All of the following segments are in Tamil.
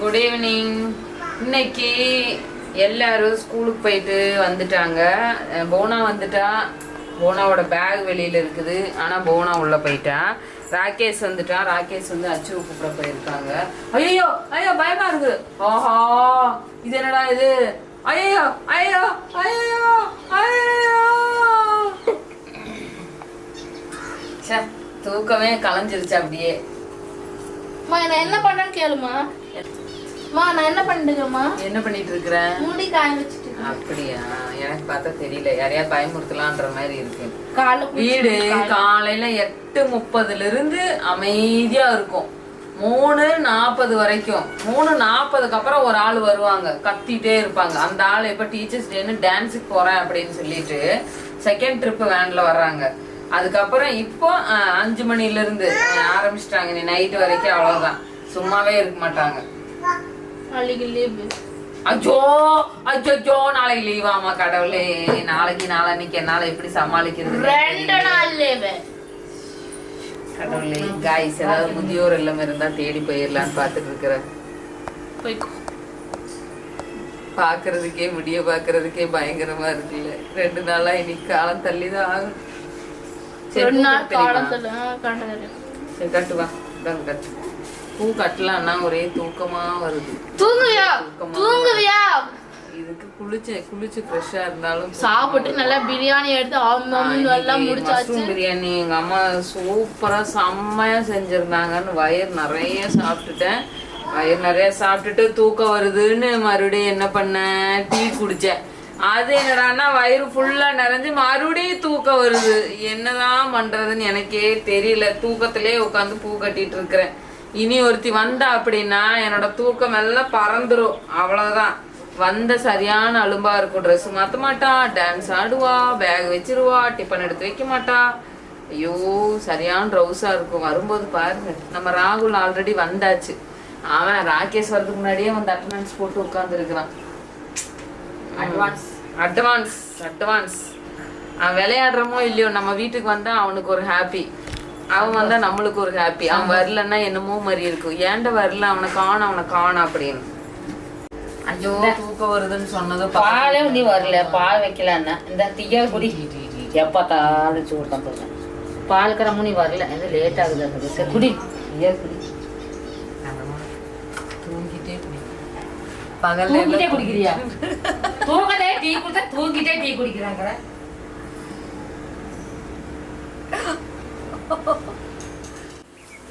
குட் ஈவினிங் இன்னைக்கு எல்லாரும் ஸ்கூலுக்கு போயிட்டு வந்துட்டாங்க. போனா வந்துட்டா போனாவோட பேக் வெளியில இருக்குது. ஆனா போனா உள்ள போயிட்டா. ராகேஷ் வந்துட்டான் ராகேஷ் வந்து அச்சு கூப்பிட போயிருக்காங்க. ஐயோ ஐயோ பயமா இருக்கு. ஓஹோ இது என்னடா இது? ஐயோ ஐயோ ஐயோ ஐயோ ச்சே தூக்கமே கலைஞ்சிருச்சு அப்படியே. அம்மா நான் என்ன பண்றேன்னு கேளுமா அம்மா நான் என்ன பண்ணிட்டுக்கிறேம்மா என்ன பண்ணிட்டு இருக்கிற முடி காய வச்சுட்டு. அப்படியா? எனக்கு பார்த்தா தெரியல. யாரையா பயமுறுத்தலான்ற மாதிரி இருக்கு. வீடு காலையில எட்டு முப்பதுல இருந்து அமைதியா இருக்கும். மூணு நாற்பது வரைக்கும். மூணு நாற்பதுக்கு அப்புறம் ஒரு ஆள் வருவாங்க. கத்திட்டே இருப்பாங்க. அந்த ஆள் எப்ப டீச்சர்ஸ் டேன்னு டான்ஸுக்கு போறேன் அப்படின்னு சொல்லிட்டு செகண்ட் ட்ரிப் வேன்ல வர்றாங்க. அதுக்கப்புறம் இப்போ அஞ்சு மணில இருந்து ஆரம்பிச்சிட்டாங்க. நீ நைட்டு வரைக்கும் அவ்வளவுதான். சும்மாவே இருக்க மாட்டாங்க. நாளைக்கு லீவு அச்சோ அச்சோ நாளைக்கு லீவாமா கடவுளே. நாளைக்கு நாளான்னைக்கு என்னால எப்படி சமாளிக்கிறது? ரெண்டு நாள் லீவு கடவுளே காய்ஸ் ஏதாவது முதியோர் இல்லம் இருந்தா தேடி போயிடலான்னு பாத்துட்டு இருக்கிறேன் பாக்குறதுக்கே முடிய பாக்குறதுக்கே பயங்கரமா இருக்குல்ல. ரெண்டு நாளா இன்னைக்கு காலம் தள்ளிதான் ஆகும். சரி, நாள் கட்டு. பூ கட்டலாம்னா ஒரே தூக்கமா வருது. தூங்குவியா? தூங்குவியா? இதுக்கு குளிச்சு குளிச்சு ஃப்ரெஷ்ஷா இருந்தாலும் சாப்பிட்டு நல்லா பிரியாணி எடுத்து எல்லாம் முடிச்சாச்சு. பிரியாணி எங்க அம்மா சூப்பரா செம்மையா செஞ்சிருந்தாங்கன்னு வயிறு நிறைய சாப்பிட்டுட்டேன். வயிறு நிறைய சாப்பிட்டுட்டு தூக்கம் வருதுன்னு மறுபடியும் என்ன பண்ணேன் டீ குடிச்சேன். அது என்னடான்னா வயிறு ஃபுல்லா நிறைஞ்சு மறுபடியும் தூக்கம் வருது. என்னதான் பண்றதுன்னு எனக்கே தெரியல. தூக்கத்திலே உட்காந்து பூ கட்டிட்டு இருக்கிறேன். இனி ஒருத்தி வந்தா அப்படின்னா என்னோட தூக்கம் எல்லாம் பறந்துரும். அவ்வளவுதான். வந்த சரியான அலும்பா இருக்கும். ட்ரெஸ் மாத்த மாட்டா. டான்ஸ் ஆடுவா. பேக் வச்சிருவா. டிஃபன் எடுத்து வைக்க மாட்டா. ஐயோ சரியான ட்ரௌஸா இருக்கும். வரும்போது பாருங்க. நம்ம ராகுல் ஆல்ரெடி வந்தாச்சு. அவன் ராகேஷ் வரதுக்கு முன்னாடியே வந்து அட்டண்டன்ஸ் போட்டு உட்கார்ந்து அட்வான்ஸ் அட்வான்ஸ் அட்வான்ஸ் அவன் விளையாடுறமோ இல்லையோ நம்ம வீட்டுக்கு வந்தா அவனுக்கு ஒரு ஹாப்பி அவன் வந்தா நம்மளுக்கு ஒரு ஹாப்பி அவன் வரலன்னா என்னமோ மாதிரி இருக்கும். ஏன்டா வரல? அவனை காண அவனை காண அப்படின்னு. ஐயோ தூக்கம் வருதுன்னு சொன்னதும் பாலே நீ வரல. பால் வைக்கலன்னா இந்த தீயா குடி. எப்பத்தாலும் சூடு தான் போடுறேன் பால். கிரம நீ வரல. எந்த லேட் ஆகுது சரி குடி. தீயா குடி. தூங்கிட்டே குடி. பகல்ல தூங்கிட்டே குடிக்கிறியா? தூங்கதே டீ குடிச்சா தூங்கிட்டே டீ குடிக்கிறாங்க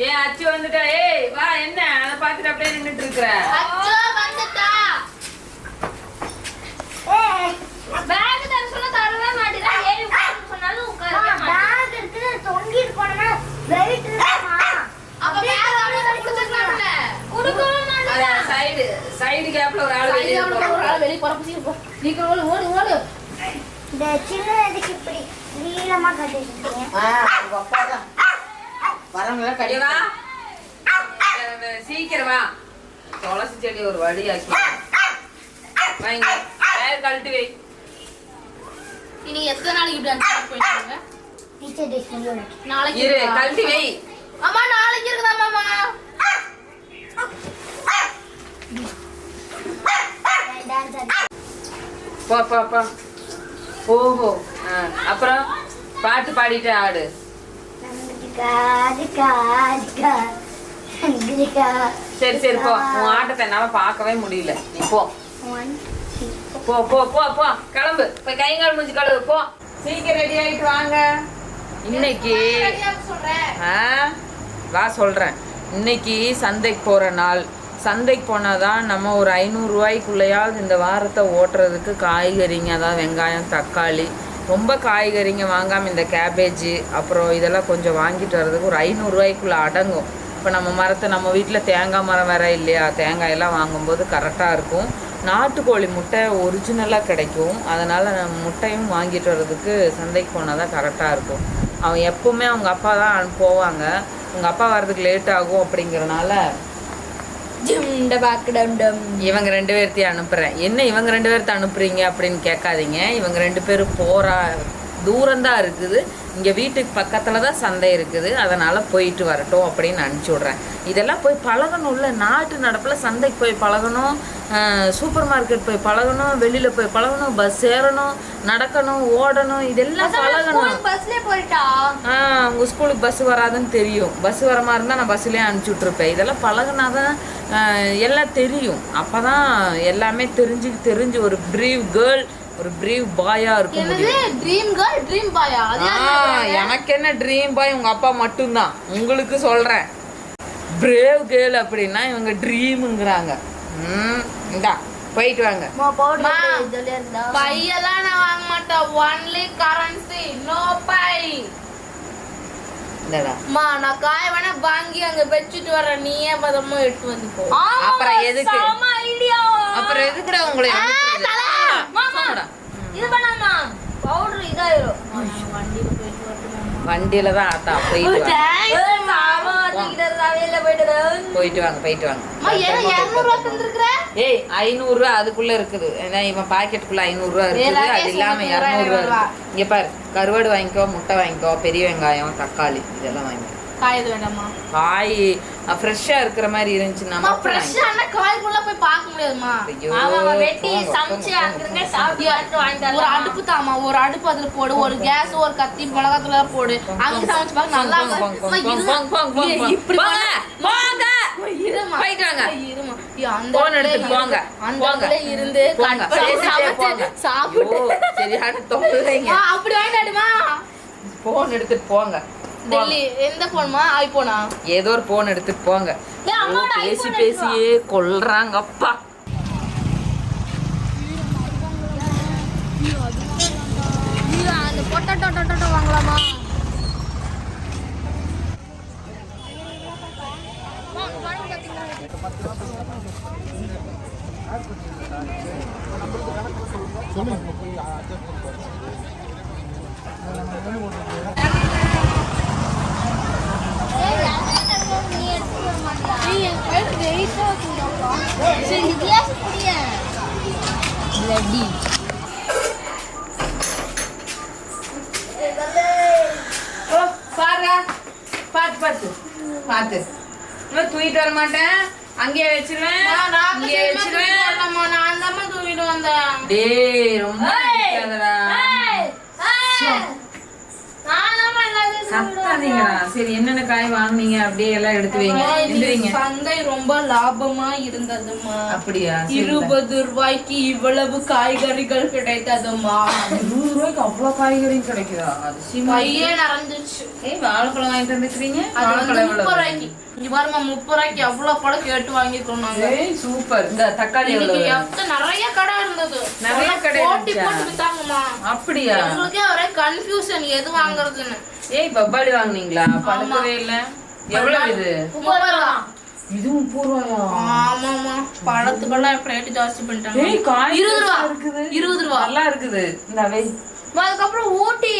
ஏ அச்சு வந்துட்டா. ஏய் வா என்ன? அதை பார்த்துட்டு அப்படியே நின்னுட்டு இருக்கிற. அச்சோ வந்துட்டா. பேக் தர சொன்னா தரவே மாட்டேதா ஏறி உட்கார்ந்து சொன்னாலும் உட்காரவே மாட்டேன் அப்ப பேக் அப்படியே சைடு சைடு கேப்ல ஒரு ஆள் வெளியே போறான். வெளியே போற புசிய போ. சீக்கிரம் ஓடு ஓடு ஓடு. இந்த சின்ன இதுக்கு இப்படி நீளமா கட்டிருக்கீங்க வரவங்கள இங்க வா. அஹ் சீக்கிரம் வா. துளசி செடி ஒரு வழி ஆக்கி வாங்க வேற கழட்டி வை. இனி எத்தனை நாளைக்கு இப்படி அனுப்பிட்டு போயிட்டாங்க டீச்சர் டே சொல்லுங்க நாளைக்கு இரு? கழட்டி வை. அம்மா நாளைக்கு இருக்குதா மாமா போ போ போ. ஓஹோ அப்புறம் பாட்டு பாடிட்டே ஆடு. சரி சரி போ. உன் ஆட்டத்தை என்னால பார்க்கவே முடியல. நீ போ. போ போ போ போ. கிளம்பு. போய் கை கால் முடிஞ்சு கழுவு. போ. சீக்கிரம் ரெடி ஆயிட்டு வாங்க. இன்னைக்கு சொல்றேன். வா சொல்கிறேன் இன்னைக்கு சந்தைக்கு போகிற நாள். சந்தைக்கு போனால் தான் நம்ம ஒரு ஐநூறுரூவாய்க்குள்ளேயாவது இந்த வாரத்தை ஓட்டுறதுக்கு காய்கறிங்க அதாவது வெங்காயம் தக்காளி ரொம்ப காய்கறிங்க வாங்காமல் இந்த கேபேஜு அப்புறம் இதெல்லாம் கொஞ்சம் வாங்கிட்டு வர்றதுக்கு ஒரு ஐநூறுரூவாய்க்குள்ளே அடங்கும். இப்போ நம்ம மரத்தை நம்ம வீட்டில் தேங்காய் மரம் வேற இல்லையா? தேங்காயெல்லாம் வாங்கும்போது கரெக்டாக இருக்கும். நாட்டுக்கோழி முட்டை ஒரிஜினலாக கிடைக்கும். அதனால் நம்ம முட்டையும் வாங்கிட்டு வர்றதுக்கு சந்தைக்கு போனால் தான் கரெக்டாக இருக்கும். அவன் எப்போவுமே அவங்க அப்பா தான் போவாங்க. அவங்க அப்பா வர்றதுக்கு லேட் ஆகும் அப்படிங்கிறனால இவங்க ரெண்டு பேர்த்தையும் அனுப்புகிறேன் என்ன இவங்க ரெண்டு பேர்த்த அனுப்புறீங்க அப்படின்னு கேட்காதீங்க. இவங்க ரெண்டு பேரும் போகிறா தூரந்தான் இருக்குது. இங்கே வீட்டுக்கு பக்கத்தில் தான் சந்தை இருக்குது. அதனால் போயிட்டு வரட்டும் அப்படின்னு அனுப்பிச்சி விட்றேன். இதெல்லாம் போய் பழகணும்ல. நாட்டு நடப்பில் சந்தைக்கு போய் பழகணும். சூப்பர் மார்க்கெட் போய் பழகணும். வெளியில் போய் பழகணும். பஸ் ஏறணும். நடக்கணும். ஓடணும். இதெல்லாம் பழகணும். போயிட்டா? ஆ உங்கள் ஸ்கூலுக்கு பஸ் வராதுன்னு தெரியும். பஸ் வர மாதிரி இருந்தால் நான் பஸ்லேயே அனுப்பிச்சி விட்ருப்பேன் இதெல்லாம் பழகுனா தான் எல்லாம் தெரியும். அப்போ தான் எல்லாமே தெரிஞ்சு தெரிஞ்சு ஒரு ப்ரீவ் கேர்ள் ஒரு ப்ரீவ் பாயாக இருக்க முடியும். என்னது ட்ரீம் கேர்ள் ட்ரீம் பாயா எனக்கு என்ன ட்ரீம் பாய் உங்கள் அப்பா மட்டும்தான். உங்களுக்கு சொல்கிறேன் பிரேவ் கேர்ள் அப்படின்னா இவங்க ட்ரீமுங்கிறாங்க ம் இந்தா போயிட்டு வாங்க. பையெல்லாம் நான் வாங்க மாட்டேன். ஒன்லி கரன்சி நோ பை மா நான் காய வேணா வாங்கி அங்க வச்சுட்டு வரேன். நீயே பதமா எடுத்து வந்து போ. அப்புறம் எதுக்கு? ஐடியா அப்புறம் எதுக்குடா உங்களை வண்டியில தான் ஆத்தா போயிட்டு போயிட்டு வாங்க. போயிட்டு வாங்க ஏய் ஐநூறுரூவா அதுக்குள்ள இருக்குது. ஏன்னா இவன் பாக்கெட்டுக்குள்ள ஐநூறுரூவா இருக்குது. அது இல்லாம இரநூறுவா. இருக்கு. இங்க பாரு கருவாடு வாங்கிக்கோ முட்டை வாங்கிக்கோ பெரிய வெங்காயம் தக்காளி இதெல்லாம் வாங்கி காயுது வேண்டாமா காய் ஃப்ரெஷ்ஷா இருக்கிற மாதிரி இருந்துச்சுன்னா பார்க்க முடியாதுமா ஐயோ, வெட்டி சமைச்சு அங்கிருந்தே சாப்பிட்டு வாங்கிட்டு ஒரு அடுப்பு தாமா ஒரு அடுப்பு அதுல போடு ஒரு கேஸ் ஒரு கத்தி மிளகாத்துல போடு. அங்க சமைச்சு பார்க்க நல்லா இருமா. இப்படி இருமா. வாங்க. இருமா. போங்க. இருந்து- சாப்பிட்டு அப்படி வாங்கிட்டாடுமா போன் எடுத்துட்டு போங்க. டெல்லி எந்த போனுமா ஐபோனா ஏதோ ஒரு போன் எடுத்துட்டு போங்க. பேசி பேசியே கொல்றாங்க அப்பா அந்த பொட்டட்டோ டொட்டோ வாங்கலாமா? ஓ பாருங்க பார்த்து பார்த்து பார்த்து இன்னும் தூக்கிட்டு வர மாட்டேன். அங்கேயே வச்சிருவேன். இங்கேயே வச்சிருவேன். நான் தான் தூக்கிட்டு வந்தேன். டேய் ரொம்ப கத்தாதீங்கடா சரி என்னென்ன காய் வாங்குனீங்க அப்படியே எல்லாம் எடுத்து வைங்க. சந்தை ரொம்ப லாபமா இருந்ததுமா அப்படியா? இருபது ரூபாய்க்கு இவ்வளவு காய்கறிகள் கிடைத்ததுமா இருபது ரூபாய்க்கு அவ்வளவு காய்கறியும் கிடைக்குதா? கையே நிறைஞ்சிச்சு ஏய் வாழைப்பழம் வாங்கிட்டு வந்துக்கிறீங்க? வாழைப்பழம் முப்பது ரூபாய்க்கு. இங்க பாருமா முப்பது ரூபாய்க்கு எவ்வளவு படம் கேட்டு வாங்கிருக்கோம் நாங்க. சூப்பர். இந்த தக்காளி நிறைய கடை இருந்தது. நிறைய கடை போட்டி? போட்டு வித்தாங்கம்மா அப்படியா? எங்களுக்கே ஒரே கன்ஃபியூஷன் எது வாங்குறதுன்னு. ஏய் பப்பாளி வாங்குனீங்களா? பழுக்கவே இல்ல. எவ்வளவு இது? முப்பது ரூபா. இது முப்பது ரூபாயா? ஆமாமா பழத்துக்கெல்லாம் ரேட்டு ஜாஸ்தி பண்ணிட்டாங்க. ஏய் காய் இருபது ரூபா. இருக்குது. இருபது ரூபா. நல்லா இருக்குது. இந்த அதுக்கப்புறம் ஊட்டி.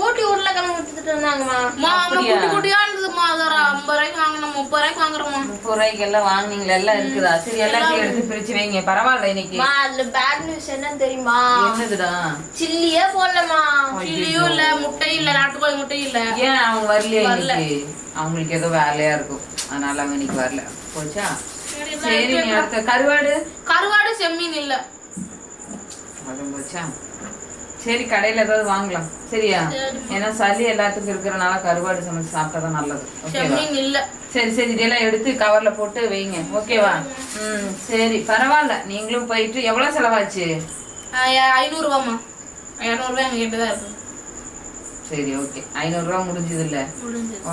ஊட்டி உருளைக்கிழங்கு வித்துட்டு இருந்தாங்கம்மா. அப்படியா? குட்டி குட்டியா இருந்ததுமா அது ஒரு ஐம்பது ரூபாய்க்கு வாங்கினோம். முப்பது ரூபாய்க்கு வாங்குறோமா முப்பது ரூபாய்க்கு எல்லாம் வாங்குனீங்களா? எல்லாம் இருக்குதா? சரி எல்லாத்தையும் எடுத்து பிரிச்சு வைங்க. பரவாயில்ல இன்னைக்கு. அதுல பேட் நியூஸ் என்ன தெரியுமா? என்னதுடா? சில்லியே போடலமா சில்லியும் இல்ல முட்டை இல்ல நாட்டுக்கோழி முட்டை இல்ல. ஏன் அவங்க வரலையா இன்னைக்கு? அவங்களுக்கு ஏதோ வேலையா இருக்கும். அதனால அவங்க இன்னைக்கு வரல. போச்சா? சரி நீ அடுத்த கருவாடு? கருவாடு செம்மீன் இல்ல. போச்சா? சரி கடையில ஏதாவது வாங்கலாம். சரியா? ஏன்னா சளி எல்லாத்துக்கும் இருக்கிறனால கருவாடு சமைச்சு சாப்பிட்டா தான் நல்லது. ஓகேவா? சரி சரி இதெல்லாம் எடுத்து கவர்ல போட்டு வைங்க. ஓகேவா? ம் சரி பரவாயில்ல. நீங்களும் போயிட்டு எவ்வளவு செலவாச்சு? ஐநூறு ரூபாமா இரநூறு ரூபாய் எங்க கிட்ட தான் இருக்கு. சரி ஓகே. ஐநூறுரூவா முடிஞ்சது. இல்ல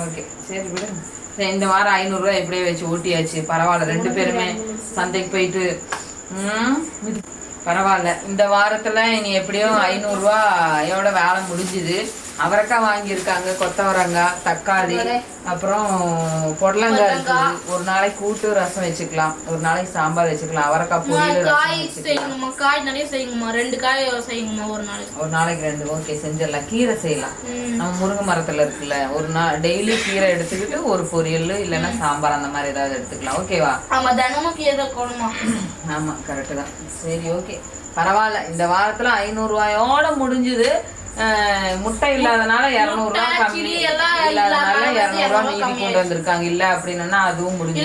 ஓகே. சரி விடுங்க சரி, இந்த வாரம் ஐநூறுரூவா எப்படியே வச்சு ஓட்டியாச்சு. பரவாயில்ல ரெண்டு பேருமே சந்தைக்கு போயிட்டு ம் பரவாயில்ல. இந்த வாரத்தில் இனி எப்படியும் ஐநூறுரூவாயோட வேலை முடிஞ்சுது. அவரைக்காய் வாங்கியிருக்காங்க கொத்தவரங்காய் தக்காளி அப்புறம் புடலங்காய் இருக்குது ஒரு நாளைக்கு கூட்டு ரசம் வச்சுக்கலாம். ஒரு நாளைக்கு சாம்பார் வச்சுக்கலாம். அவரைக்காய் பொரியல் காய் செய்யுங்கம்மா காய் நிறைய செய்யுங்கம்மா ரெண்டு காய் செய்யுங்கம்மா ஒரு நாளைக்கு? ஒரு நாளைக்கு ரெண்டு. ஓகே செஞ்சிடலாம். கீரை செய்யலாம். நம்ம முருங்கை மரத்துல இருக்குல்ல ஒரு நாள் டெய்லி கீரை எடுத்துக்கிட்டு ஒரு பொரியல் இல்லைன்னா சாம்பார் அந்த மாதிரி ஏதாவது எடுத்துக்கலாம். ஓகேவா? ஆமா தினமும் கீரை இருக்கணுமா ஆமா கரெக்டு தான். சரி ஓகே. பரவாயில்ல. இந்த வாரத்துல ஐநூறு ரூபாயோட முடிஞ்சுது. முட்டை இல்லாதனால இரநூறுவா முட்டை, கம்மி. இல்லாதனால இரநூறுவா 200 மீதி கொண்டு வந்திருக்காங்க. இல்ல அப்படின்னா அதுவும் முடிஞ்சு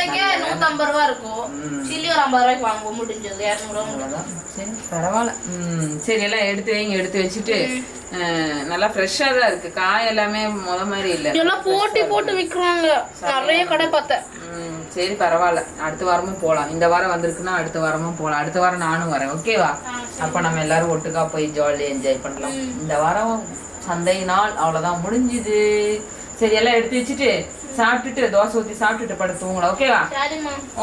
முட்டைக்கே நூத்தம்பது ரூபா இருக்கும். சில்லி ஒரு ஐம்பது ரூபாய்க்கு வாங்குவோம் முடிஞ்சது. இரநூறுவா. சரி பரவாயில்ல. ம் சரி எல்லாம் எடுத்து வைங்க எடுத்து வச்சுட்டு நல்லா ஃப்ரெஷ்ஷாக தான் இருக்கு. காய் எல்லாமே முத மாதிரி இல்லை. இதெல்லாம் போட்டி போட்டு விக்கிறாங்க. நிறைய கடை பார்த்தேன். ம், சரி பரவாயில்ல. அடுத்த வாரமும் போகலாம் இந்த வாரம் வந்திருக்குன்னா அடுத்த வாரமும் போகலாம் அடுத்த வாரம் நானும் வரேன். ஓகேவா அப்போ நம்ம எல்லாரும் ஒட்டுக்கா போய் ஜாலி என்ஜாய் பண்ணலாம். இந்த வாரம் சந்தை நாள். அவ்வளோதான் முடிஞ்சுது. சரி எல்லாம் எடுத்து வச்சுட்டு சாப்பிட்டுட்டு தோசை ஊற்றி சாப்பிட்டுட்டு படுத்து தூங்கலாம். ஓகேவா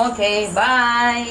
ஓகே பாய்